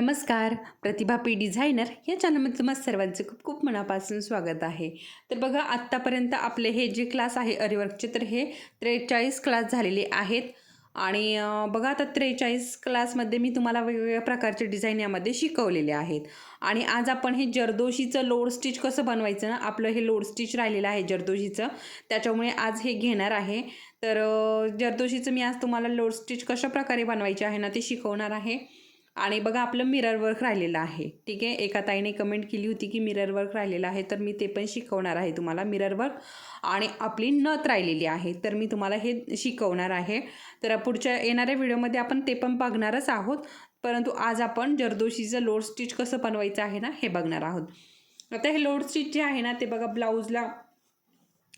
नमस्कार. प्रतिभा P designer या चॅनलमध्ये तुम्हाला सर्वांचं खूप खूप मनापासून स्वागत आहे. तर बघा आत्तापर्यंत आपले हे जे क्लास आहे अरिवर्कचे तर हे त्रेचाळीस क्लास झालेले आहेत. आणि बघा आता त्रेचाळीस क्लासमध्ये मी तुम्हाला वेगवेगळ्या प्रकारचे डिझाईन यामध्ये शिकवलेले आहेत. आणि आज आपण हे जरदोशीचं लोड स्टिच कसं बनवायचं ना आपलं हे लोड स्टिच राहिलेलं आहे जरदोशीचं. त्याच्यामुळे आज हे घेणार आहे. तर जर्दोशीचं जरदोशीचं मी आज तुम्हाला लोड स्टिच कशा प्रकारे बनवायचे आहे ना ते शिकवणार आहे. आणि बघा आपलं मिरर वर्क राहिलेलं आहे. ठीक आहे? एका ताईने कमेंट केली होती की मिरर वर्क राहिलेलं आहे तर मी ते पण शिकवणार आहे तुम्हाला मिरर वर्क आणि आपली नथ राहिलेली आहे तर मी तुम्हाला हे शिकवणार आहे. तर पुढच्या येणाऱ्या व्हिडिओमध्ये आपण ते पण बघणारच आहोत. परंतु आज आपण जरदोशीचं लोड स्टिच कसं बनवायचं आहे ना हे बघणार आहोत. आता हे लोड स्टिच जे आहे ना ते बघा ब्लाऊजला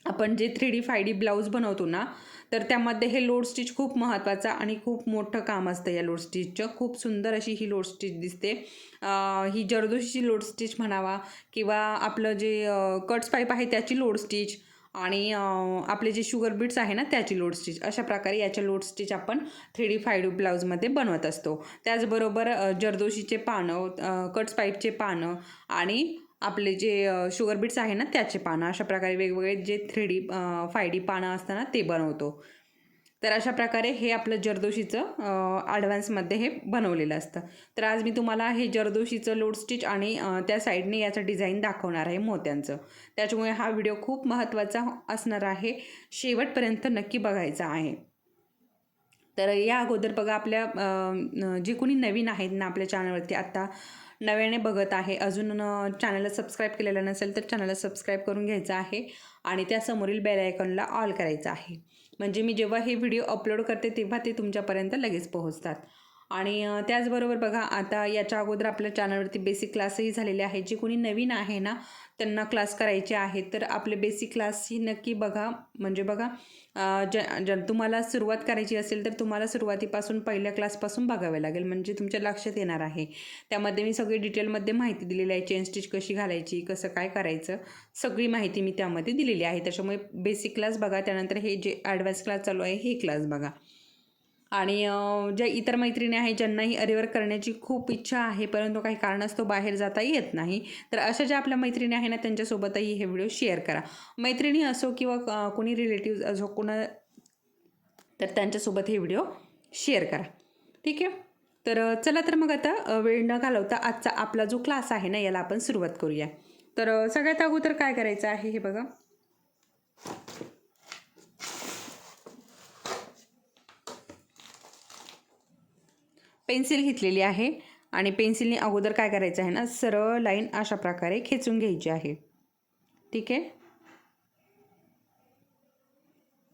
आपण जे three D five D blouse बनवतो ना तर त्यामध्ये हे लोड स्टिच खूप महत्त्वाचं आणि खूप मोठं काम असतं या लोड स्टिचचं. खूप सुंदर अशी ही लोड स्टिच दिसते. ही जरदोशीची लोड स्टिच म्हणावा किंवा आपलं जे कट्स पाईप आहे त्याची लोड स्टिच आणि आपले जे शुगर बीट्स आहे ना त्याची लोड स्टिच. अशा प्रकारे याच्या लोड स्टिच आपण थ्री डी फाय डी ब्लाऊजमध्ये बनवत असतो. त्याचबरोबर जरदोशीचे पानं कट्स पाईपचे पानं आणि आपले जे शुगर बीट्स आहे ना त्याचे पानं अशा प्रकारे वेगवेगळे जे थ्री डी फाय डी पानं असताना ते बनवतो. तर अशा प्रकारे हे आपलं जरदोशीचं ॲडव्हान्समध्ये हे बनवलेलं असतं. तर आज मी तुम्हाला हे जरदोशीचं लोड स्टिच आणि त्या साईडने याचं डिझाईन दाखवणार आहे मोत्यांचं. त्याच्यामुळे हा व्हिडिओ खूप महत्त्वाचा असणार आहे. शेवटपर्यंत नक्की बघायचा आहे. तर या अगोदर बघा आपल्या जे कोणी नवीन आहेत ना आपल्या चॅनलवरती आत्ता नव्याने बघत आहे. अजून चॅनलला सबस्क्राईब केलेलं नसेल तर चॅनलला सबस्क्राईब करून घ्यायचं आहे आणि त्यासमोरील बेल आयकॉनला ऑल करायचं आहे. म्हणजे मी जेव्हा हे व्हिडिओ अपलोड करते तेव्हा ते तुमच्यापर्यंत लगेच पोहोचतात. आणि त्याचबरोबर बघा आता याच्या अगोदर आपल्या चॅनलवरती बेसिक क्लासही झालेले आहेत. जे कोणी नवीन आहे ना त्यांना क्लास करायचे आहेत. तर आपले बेसिक क्लासही नक्की बघा. म्हणजे बघा ज ज तुम्हाला सुरुवात करायची असेल तर तुम्हाला सुरुवातीपासून पहिल्या क्लासपासून बघावे लागेल. म्हणजे तुमच्या लक्षात येणार आहे. त्यामध्ये मी सगळी डिटेलमध्ये माहिती दिलेली आहे. चेन स्टिच कशी घालायची कसं काय करायचं सगळी माहिती मी त्यामध्ये दिलेली आहे. त्याच्यामुळे बेसिक क्लास बघा. त्यानंतर हे जे ॲडव्हान्स क्लास चालू आहे हे क्लास बघा. आणि ज्या इतर मैत्रिणी आहेत ज्यांनाही अरिवर करण्याची खूप इच्छा आहे परंतु काही कारणास्तव बाहेर जाता येत नाही तर अशा ज्या आपल्या मैत्रिणी आहे ना त्यांच्यासोबतही हे व्हिडिओ शेअर करा. मैत्रिणी असो किंवा कोणी रिलेटिव्ज असो कोणा तर त्यांच्यासोबत हे व्हिडिओ शेअर करा. ठीक आहे? तर चला तर मग आता वेळ न घालवता आजचा आपला जो क्लास आहे ना याला आपण सुरुवात करूया. तर सगळ्यात अगोदर काय करायचं आहे हे बघा. पेन्सिल घेतलेली आहे आणि पेन्सिलने अगोदर काय करायचं आहे ना सरळ लाईन अशा प्रकारे खेचून घ्यायची आहे. ठीक आहे?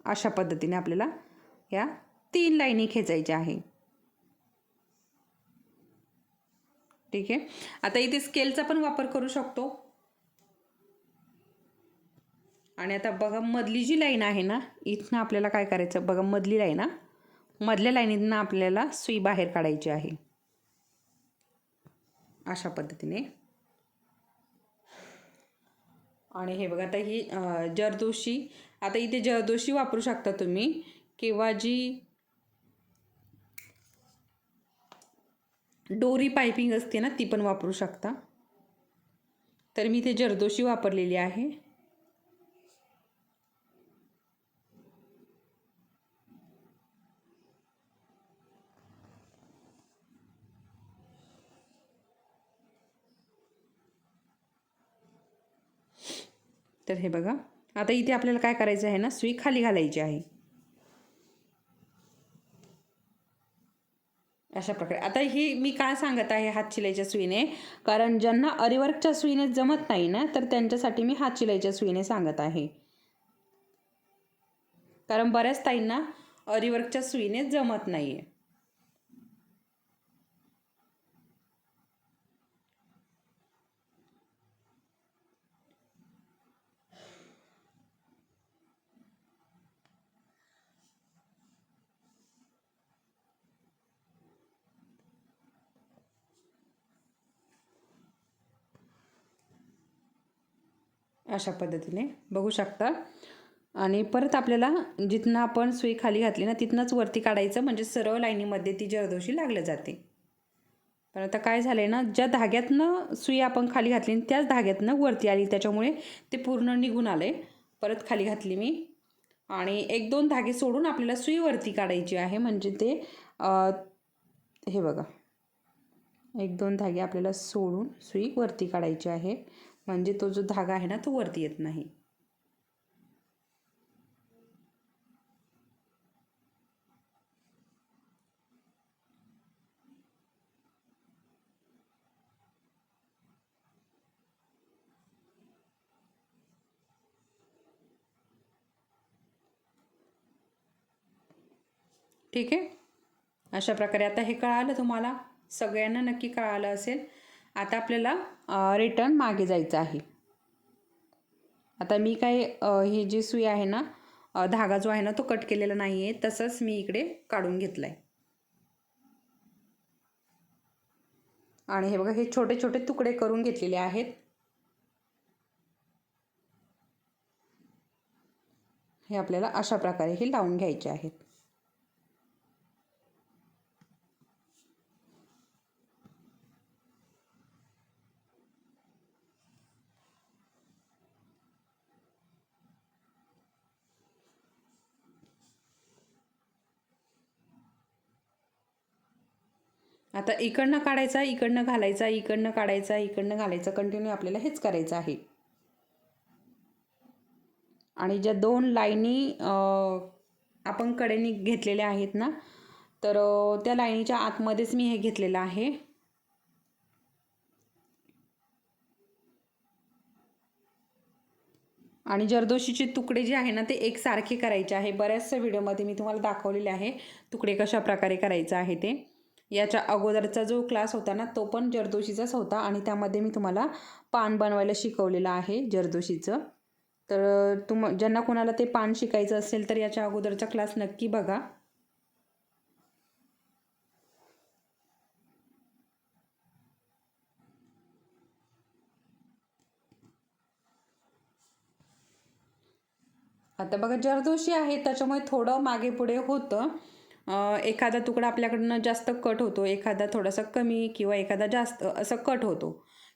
अशा पद्धतीने आपल्याला या तीन लाईनी खेचायच्या आहे. ठीक आहे? आता इथे स्केलचा पण वापर करू शकतो. आणि आता बघा मधली जी लाईन आहे ना इथनं आपल्याला काय करायचं? बघा मधली लाईन ना मधल्या लाईनीतनं आपल्याला सुई बाहेर काढायची आहे. अशा पद्धतीने. आणि हे बघा आता ही जरदोशी आता इथे जरदोशी वापरू शकता तुम्ही. किंवा जी डोरी पायपिंग असते ना ती पण वापरू शकता. तर मी इथे जरदोशी वापरलेली आहे. तर हे बघा. आता इथे आपल्याला काय करायचं आहे ना सुई खाली घालायची आहे. अशा प्रकारे. आता ही मी काय सांगत आहे हात शिलाईच्या सुईने? कारण ज्यांना अरिवर्कच्या सुईने जमत नाही ना तर त्यांच्यासाठी मी हात शिलाईच्या सुईने सांगत आहे. कारण बऱ्याच ताईंना अरिवर्कच्या सुईने जमत नाही आहे अशा पद्धतीने. बघू शकता. आणि परत आपल्याला जिथनं आपण सुई खाली घातली ना तिथनंच वरती काढायचं. म्हणजे सरळ लाईनीमध्ये ती जरदोशी लागलं जाते. पण आता काय झालं आहे ना ज्या धाग्यातनं सुई आपण खाली घातली आणि त्याच धाग्यातनं वरती आली त्याच्यामुळे ते पूर्ण निघून आलं आहे परत खाली घातली मी. आणि एक दोन धागे सोडून आपल्याला सुई वरती काढायची आहे. म्हणजे ते हे बघा. एक दोन धागे आपल्याला सोडून सुई वरती काढायची आहे. म्हणजे तो जो धागा आहे ना तो वरती येत नाही. ठीक आहे? अशा प्रकारे आता हे कळालं तुम्हाला? सगळ्यांना नक्की कळालं असेल. आता आपल्याला रिटर्न मागे जायचं आहे. आता मी काय हे ही जी सुई आहे ना धागा जो आहे ना तो कट केलेला नाही आहे तसंच मी इकडे काढून घेतला आहे आणि हे बघा हे छोटे छोटे तुकडे करून घेतलेले आहेत. हे आपल्याला अशा प्रकारे हे लावून घ्यायचे आहेत. आता इकडनं काढायचा इकडनं घालायचा इकडनं काढायचा इकडनं घालायचा. कंटिन्यू आपल्याला हेच करायचं आहे. आणि ज्या दोन लाईनी आपण कडेनी घेतलेल्या आहेत ना तर त्या लाईनीच्या आतमध्येच मी हे घेतलेलं आहे. आणि जरदोशीचे तुकडे जे आहे ना ते एकसारखे करायचे आहे. बऱ्याचशा व्हिडिओमध्ये मी तुम्हाला दाखवलेले आहे तुकडे कशा प्रकारे करायचं आहे ते. याच्या अगोदरचा जो क्लास होता ना तो पण जरदोशीचाच होता आणि त्यामध्ये मी तुम्हाला पान बनवायला शिकवलेलं आहे जरदोशीचं. तर तुम ज्यांना कोणाला ते पान शिकायचं असेल तर याच्या अगोदरचा क्लास नक्की बघा. आता बघा जरदोशी आहे त्याच्यामुळे थोडं मागे पुढे होतं. एखादा तुकडा आपल्याकडनं जास्त कट होतो एखादा थोडासा कमी किंवा एखादा जास्त असं कट होतो.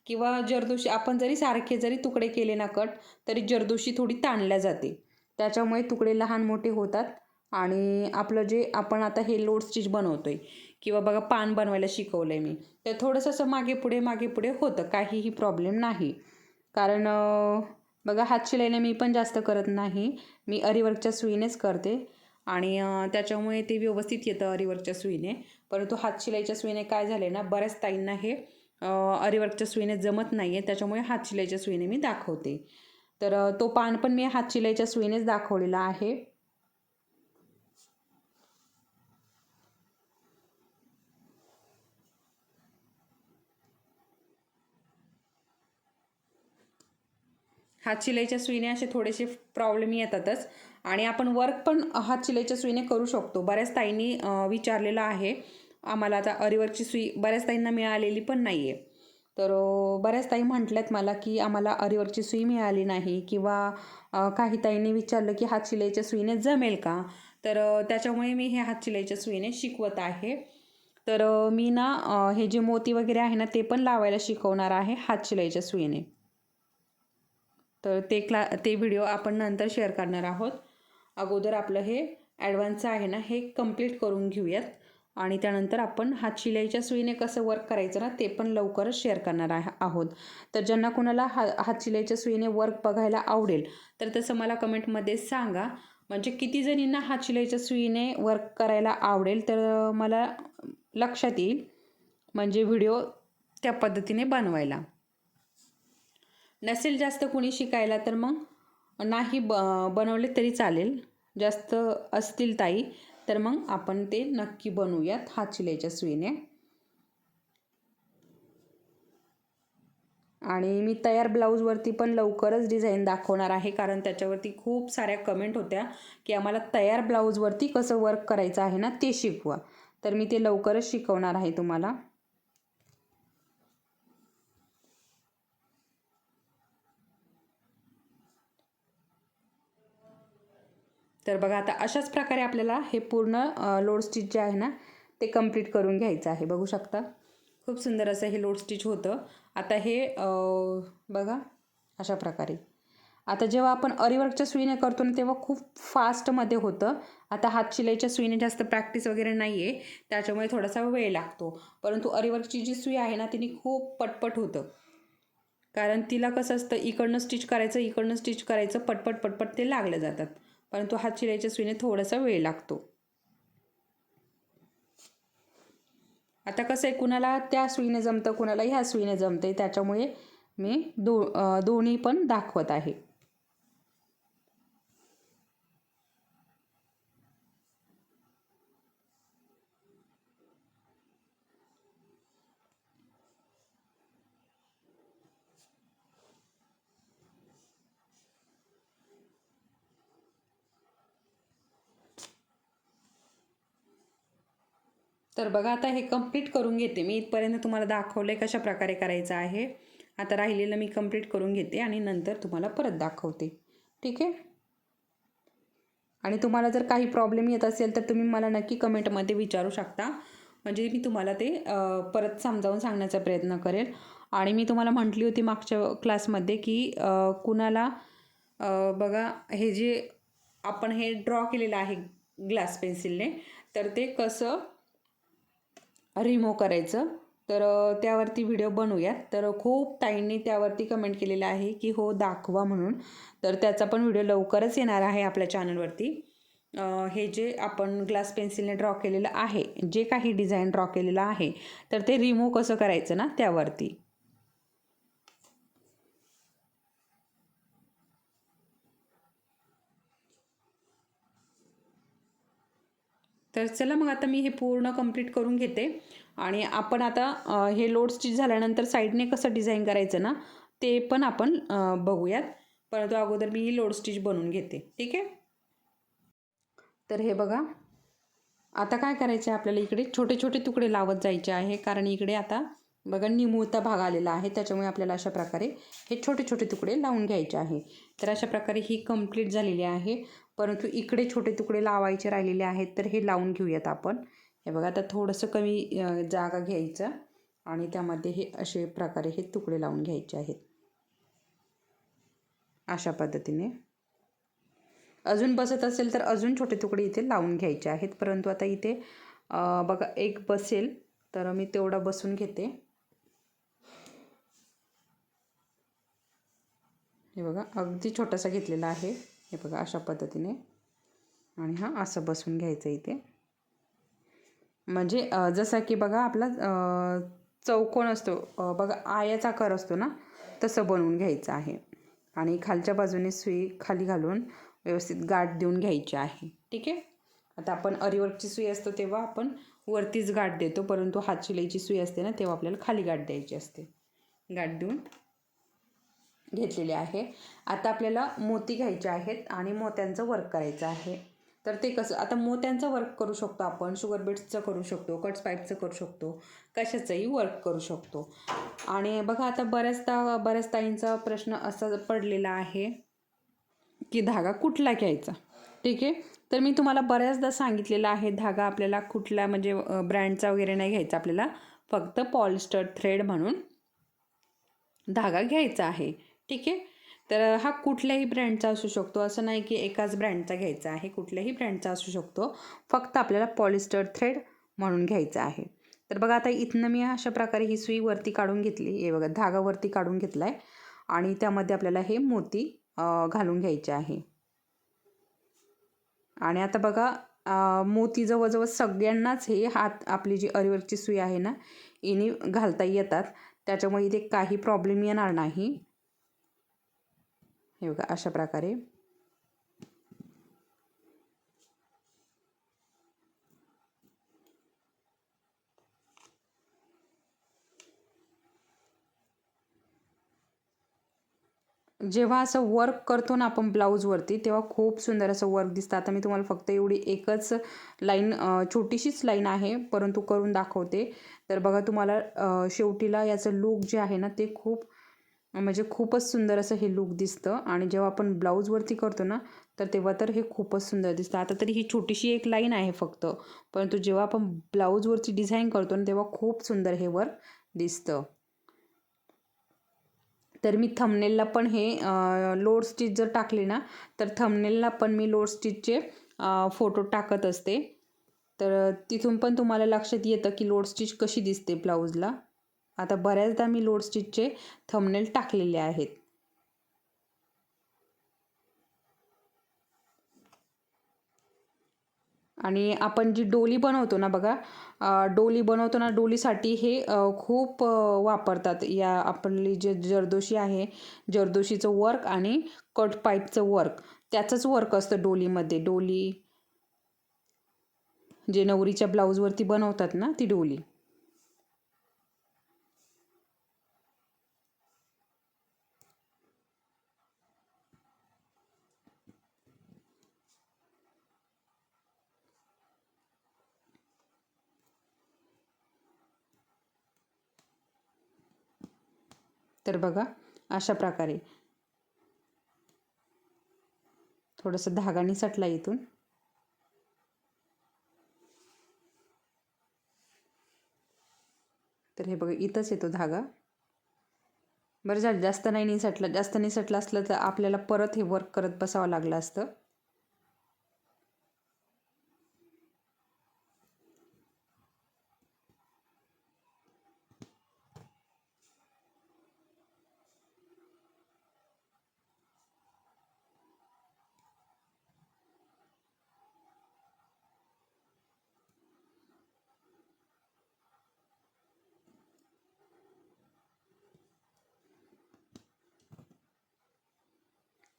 किंवा जरदोशी आपण जरी सारखे जरी तुकडे केले ना कट तरी जरदोशी थोडी ताणल्या जाते. त्याच्यामुळे तुकडे लहान मोठे होतात आणि आपलं जे आपण आता हे लोड स्टिच आहे किंवा बघा पान बनवायला शिकवलं आहे मी तर थोडंसं असं मागे पुढे मागे पुढे होतं काहीही प्रॉब्लेम नाही. कारण बघा हात शिलाईने मी पण जास्त करत नाही. मी अरिवर्कच्या सुईनेच करते. आणि त्याच्यामुळे ते व्यवस्थित येतं अरिवर्कच्या सुईने. परंतु हातशिलाईच्या सुईने काय झाले ना बऱ्याच ताईंना हे अरिवर्कच्या सुईने जमत नाही आहे त्याच्यामुळे हातशिलाईच्या सुईने मी दाखवते. तर तो पान पण मी हातशिलाईच्या सुईनेच दाखवलेला आहे. हात शिलाईच्या सुईने असे थोडेसे प्रॉब्लेम येतातच. आणि आपण वर्क पण हात शिलाईच्या सुईने करू शकतो. बऱ्याच ताईंनी विचारलेलं आहे. आम्हाला आता अरिवर्कची सुई बऱ्याच ताईंना मिळालेली पण नाही आहे तर बऱ्याच ताई म्हटल्यात मला की आम्हाला अरिवरची सुई मिळाली नाही किंवा काही ताईंनी विचारलं की हात शिलाईच्या सुईने जमेल का? तर त्याच्यामुळे मी हे हात शिलाईच्या सुईने शिकवत आहे. तर मी ना हे जे मोती वगैरे आहे ना ते पण लावायला शिकवणार आहे हात शिलाईच्या सुईने. तर ते क्ला ते व्हिडिओ आपण नंतर शेअर करणार आहोत. अगोदर आपलं हे ॲडव्हान्सचं आहे ना हे कंप्लीट करून घेऊयात. आणि त्यानंतर आपण हात शिलाईच्या सुईने कसं वर्क करायचं ना ते पण लवकरच शेअर करणार आहे आहोत. तर ज्यांना कोणाला हा हात शिलाईच्या सुईने वर्क बघायला आवडेल तर तसं मला कमेंटमध्ये सांगा. म्हणजे किती जणींना हात शिलाईच्या सुईने वर्क करायला आवडेल तर मला लक्षात येईल. म्हणजे व्हिडिओ त्या पद्धतीने बनवायला. नसेल जास्त कोणी शिकायला तर मग नाही ब बनवले तरी चालेल. जास्त असतील ताई तर मग आपण ते नक्की बनवूयात हात शिलाईच्या सुईने. आणि मी तयार ब्लाऊजवरती पण लवकरच डिझाईन दाखवणार आहे कारण त्याच्यावरती खूप साऱ्या कमेंट होत्या की आम्हाला तयार ब्लाऊजवरती कसं वर्क करायचं आहे ना ते शिकवा. तर मी ते लवकरच शिकवणार आहे तुम्हाला. तर बघा आता अशाच प्रकारे आपल्याला हे पूर्ण लोड स्टिच जे आहे ना ते कंप्लीट करून घ्यायचं आहे. बघू शकता? खूप सुंदर असं हे लोड स्टिच होतं. आता हे बघा अशा प्रकारे. आता जेव्हा आपण अरिवर्कच्या सुईने करतो ना तेव्हा खूप फास्टमध्ये होतं. आता हात शिलाईच्या सुईने जास्त प्रॅक्टिस वगैरे नाही आहे त्याच्यामुळे थोडासा वेळ लागतो. परंतु अरिवर्कची जी सुई आहे ना तिने खूप पटपट होतं. कारण तिला कसं असतं इकडनं स्टिच करायचं इकडनं स्टिच करायचं पटपट पटपट ते लागलं जातात. परंतु हात शिलाईच्या सुईने थोडासा वेळ लागतो. आता कसं आहे कुणाला त्या सुईने जमतं कुणाला ह्या सुईने जमते त्याच्यामुळे मी दो दोन्ही पण दाखवत आहे. तर बघा आता हे कंप्लीट करून घेते. मी इथपर्यंत तुम्हाला दाखवलं आहे कशा प्रकारे करायचं आहे. आता राहिलेलं मी कंप्लीट करून घेते आणि नंतर तुम्हाला परत दाखवते. ठीक आहे? आणि तुम्हाला जर काही प्रॉब्लेम येत असेल तर तुम्ही मला नक्की कमेंटमध्ये विचारू शकता. म्हणजे मी तुम्हाला ते परत समजावून सांगण्याचा प्रयत्न करेल. आणि मी तुम्हाला म्हटली होती मागच्या क्लासमध्ये की कुणाला बघा हे जे आपण हे ड्रॉ केलेलं आहे ग्लास पेन्सिलने तर ते कसं रिमूव्ह करायचं. तर त्यावरती व्हिडिओ बनवूयात. तर खूप ताईंनी त्यावरती कमेंट केलेलं आहे की हो दाखवा म्हणून. तर त्याचा पण व्हिडिओ लवकरच येणार आहे आपल्या चॅनलवरती हे जे आपण ग्लास पेन्सिलने ड्रॉ केलेलं आहे जे काही डिझाईन ड्रॉ केलेलं आहे तर ते रिमूव्ह कसं करायचं ना त्यावरती. तर चला मग आता मी हे पूर्ण कंप्लीट करून घेते. आणि आपण आता हे लोड स्टिच झाल्यानंतर साईडने कसं डिझाईन करायचं ना ते पण आपण बघूयात. परंतु अगोदर मी ही लोड स्टिच बनवून घेते. ठीक आहे? तर हे बघा. आता काय करायचं आहे आपल्याला इकडे? छोटे छोटे तुकडे लावत जायचे आहे कारण इकडे आता बघा निमुळता भाग आलेला आहे. त्याच्यामुळे आपल्याला अशा प्रकारे हे छोटे छोटे तुकडे लावून घ्यायचे आहे. तर अशा प्रकारे ही कंप्लीट झालेली आहे. परंतु इकडे छोटे तुकडे लावायचे राहिलेले आहेत तर हे लावून घेऊयात आपण. हे बघा आता थोडंसं कमी जागा घ्यायचं आणि त्यामध्ये हे असे प्रकारे हे तुकडे लावून घ्यायचे आहेत. अशा पद्धतीने. अजून बसत असेल तर अजून छोटे तुकडे इथे लावून घ्यायचे आहेत. परंतु आता इथे बघा एक बसेल तर मी तेवढा बसून घेते. हे बघा अगदी छोटासा घेतलेला आहे. हे बघा अशा पद्धतीने. आणि हा असं बसून घ्यायचं इथे. म्हणजे जसं जसा की बघा आपला चौकोन असतो? बघा आयाचा आकार असतो ना तसं बनवून घ्यायचं आहे. आणि खालच्या बाजूने सुई खाली घालून व्यवस्थित गाठ देऊन घ्यायची आहे. ठीक आहे? आता आपण अरिवर्कची सुई असतो तेव्हा आपण वरतीच गाठ देतो परंतु हात शिलाईची सुई असते ना तेव्हा आपल्याला खाली गाठ द्यायची असते. गाठ देऊन घेतलेले आहे. आता आपल्याला मोती घ्यायचे आहेत आणि मोत्यांचं वर्क करायचं आहे. तर ते कसं आता मोत्यांचं वर्क करू शकतो आपण शुगर बीट्सचं करू शकतो कट्स पाईपचं करू शकतो कशाचंही वर्क करू शकतो. आणि बघा आता बऱ्याचदा बऱ्याच ताईंचा प्रश्न असा पडलेला आहे की धागा कुठला घ्यायचा? ठीक आहे? तर मी तुम्हाला बऱ्याचदा सांगितलेलं आहे धागा आपल्याला कुठला म्हणजे ब्रँडचा वगैरे नाही घ्यायचा आपल्याला. फक्त पॉलिस्टर थ्रेड म्हणून धागा घ्यायचा आहे. ठीक आहे? तर हा कुठल्याही ब्रँडचा असू शकतो. असं नाही की एकाच ब्रँडचा घ्यायचा आहे. कुठल्याही ब्रँडचा असू शकतो. फक्त आपल्याला पॉलिस्टर थ्रेड म्हणून घ्यायचा आहे. तर बघा आता इथनं मी अशा प्रकारे ही सुई वरती काढून घेतली. हे बघा धागा वरती काढून घेतला आहे आणि त्यामध्ये आपल्याला हे मोती घालून घ्यायचे आहे. आणि आता बघा मोती जवळजवळ सगळ्यांनाच हे हात आपली जी अरिवर्कची सुई आहे ना इनी घालता येतात. त्याच्यामुळे इथे काही प्रॉब्लेम येणार नाही. हे बघा अशा प्रकारे. जेव्हा असं वर्क करतो ना आपण ब्लाऊजवरती तेव्हा खूप सुंदर असं वर्क दिसतं. आता मी तुम्हाला फक्त एवढी एकच लाईन छोटीशीच लाईन आहे परंतु करून दाखवते. तर बघा तुम्हाला शेवटीला याचं लूक जे आहे ना ते खूप म्हणजे खूपच सुंदर असं हे लूक दिसतं. आणि जेव्हा आपण ब्लाऊजवरती करतो ना तर तर तेव्हा तर हे खूपच सुंदर दिसतं. आता तरी ही छोटीशी एक लाईन आहे फक्त. परंतु जेव्हा आपण ब्लाऊजवरची डिझाईन करतो ना तेव्हा खूप सुंदर हे वर दिसतं. तर मी थंबनेलला पण हे लोड स्टिच जर टाकले ना तर थंबनेलला पण मी लोड स्टिचचे फोटो टाकत असते. तर तिथून पण तुम्हाला लक्षात येतं की लोड स्टिच कशी दिसते ब्लाऊजला आता बऱ्याचदा मी लोड स्टिचचे थंबनेल टाकलेले आहेत. आणि आपण जी डोली बनवतो ना बघा डोली बनवतो ना डोलीसाठी हे खूप वापरतात. या आपली जे जरदोशी आहे जरदोशीचं वर्क आणि कट पाईपचं वर्क त्याचंच वर्क असतं डोलीमध्ये. डोली जे नवरीच्या ब्लाऊजवरती बनवतात ना ती डोली. तर बघा अशा प्रकारे. थोडंसं धागा निसटला इथून. तर हे बघा इथंच येतो धागा. बरं झालं. जास्त नाही निसटला जास्त निसटलं असलं तर आपल्याला परत हे वर्क करत बसावं लागलं असतं.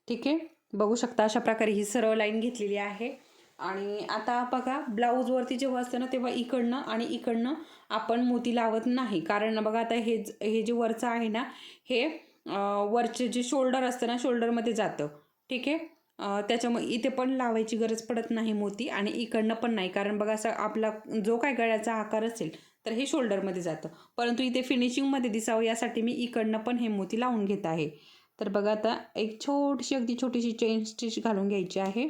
ठीक आहे. बघू शकता अशा प्रकारे ही सरळ लाईन घेतलेली आहे. आणि आता बघा ब्लाऊजवरती जेव्हा असतं ना तेव्हा इकडनं आणि इकडनं आपण मोती लावत नाही. कारण बघा आता हे हे जे वरचं आहे ना हे वरचे जे शोल्डर असतं ना शोल्डरमध्ये जातं. ठीक आहे? त्याच्यामुळे इथे पण लावायची गरज पडत नाही मोती आणि इकडनं पण नाही. कारण बघा असं आपला जो काय गळ्याचा आकार असेल तर हे शोल्डरमध्ये जातं. परंतु इथे फिनिशिंगमध्ये दिसावं यासाठी मी इकडनं पण हे मोती लावून घेत आहे. तर बघा आता एक छोटीशी अगदी छोटीशी चेन स्टिच घालून घ्यायची आहे.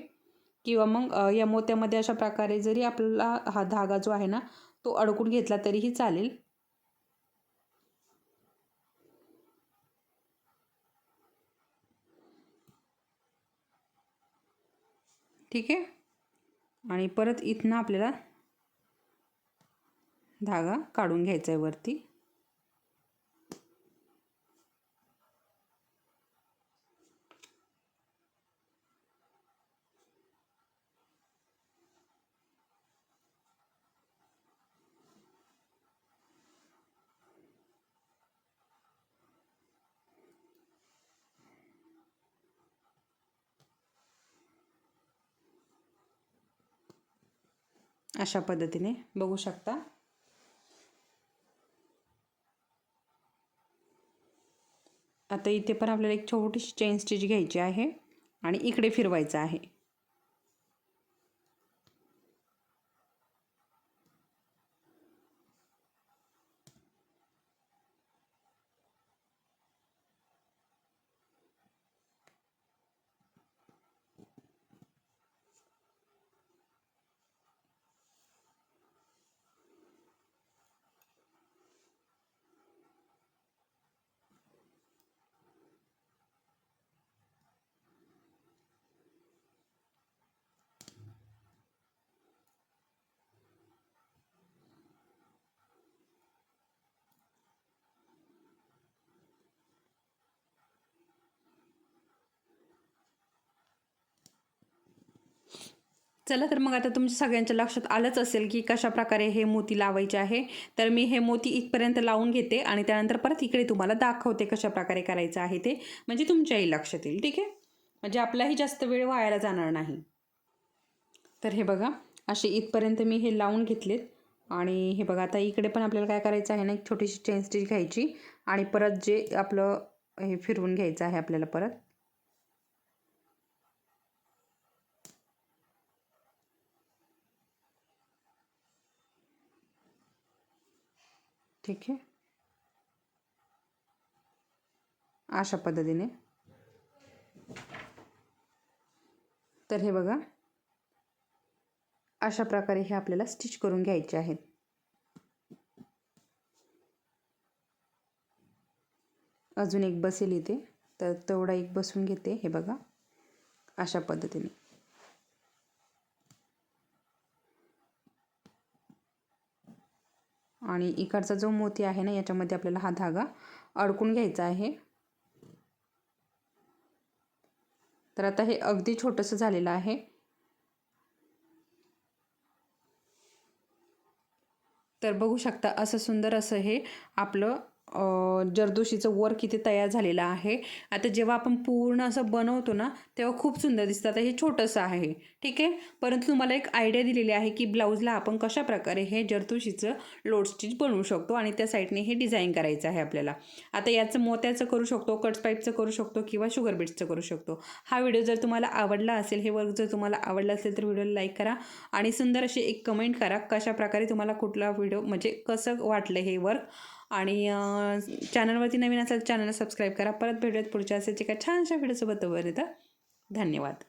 किंवा मग या मोत्यामध्ये अशा प्रकारे जरी आपला हा धागा जो आहे ना तो अडकून घेतला तरीही चालेल. ठीक आहे? आणि परत इथनं आपल्याला धागा काढून घ्यायचा आहे वरती. अशा पद्धतीने बघू शकता. आता इथे पण आपल्याला एक छोटीशी चेन स्टिच घ्यायची आहे आणि इकडे फिरवायचं आहे. चला तर मग आता तुमच्या सगळ्यांच्या लक्षात आलंच असेल की कशा प्रकारे हे मोती लावायचे आहे. तर मी हे मोती इथपर्यंत लावून घेते आणि त्यानंतर परत इकडे तुम्हाला दाखवते कशा प्रकारे करायचं आहे ते. म्हणजे तुमच्याही लक्षात येईल ठीक आहे? म्हणजे आपलाही जास्त वेळ वायाला जाणार नाही. तर हे बघा असे इथपर्यंत मी हे लावून घेतलेत. आणि हे बघा आता इकडे पण आपल्याला काय करायचं आहे ना एक छोटीशी चेन स्टिच घ्यायची. आणि परत जे आपलं हे फिरवून घ्यायचं आहे आपल्याला परत. ठीक आहे. अशा पद्धतीने. तर हे बघा. अशा प्रकारे हे आपल्याला स्टिच करून घ्यायचे आहेत. अजून एक बसेल इथे. तर तेवढा एक बसून घेते हे बघा. अशा पद्धतीने. आणि इकडचा जो मोती आहे ना याच्यामध्ये आपल्याला हा धागा अडकून घ्यायचा आहे. तर आता हे अगदी छोटंसं झालेलं आहे. तर बघू शकता असं सुंदर असं हे आपलं जरदोशीचं वर्क इथे तयार झालेलं आहे. आता जेव्हा आपण पूर्ण असं बनवतो ना तेव्हा खूप सुंदर दिसतं. आता हे छोटंसं आहे. ठीक आहे? परंतु तुम्हाला एक आयडिया दिलेली आहे की ब्लाऊजला आपण कशा प्रकारे हे जरदोशीचं लोड स्टिच बनवू शकतो आणि त्या साईडने हे डिझाईन करायचं आहे आपल्याला. आता याचं मोत्याचं करू शकतो कट्स पाईपचं करू शकतो किंवा शुगर बीट्सचं करू शकतो. हा व्हिडिओ जर तुम्हाला आवडला असेल हे वर्क जर तुम्हाला आवडला असेल तर व्हिडिओला लाईक करा आणि सुंदर अशी एक कमेंट करा कशा प्रकारे तुम्हाला कुठला व्हिडिओ म्हणजे कसं वाटलं हे वर्क आणि चॅनलवरती नवीन असेल चॅनलला सबस्क्राईब करा. परत भेटूयात पुढच्या असेल एका छानशा व्हिडिओसोबत तोपर्यंत धन्यवाद.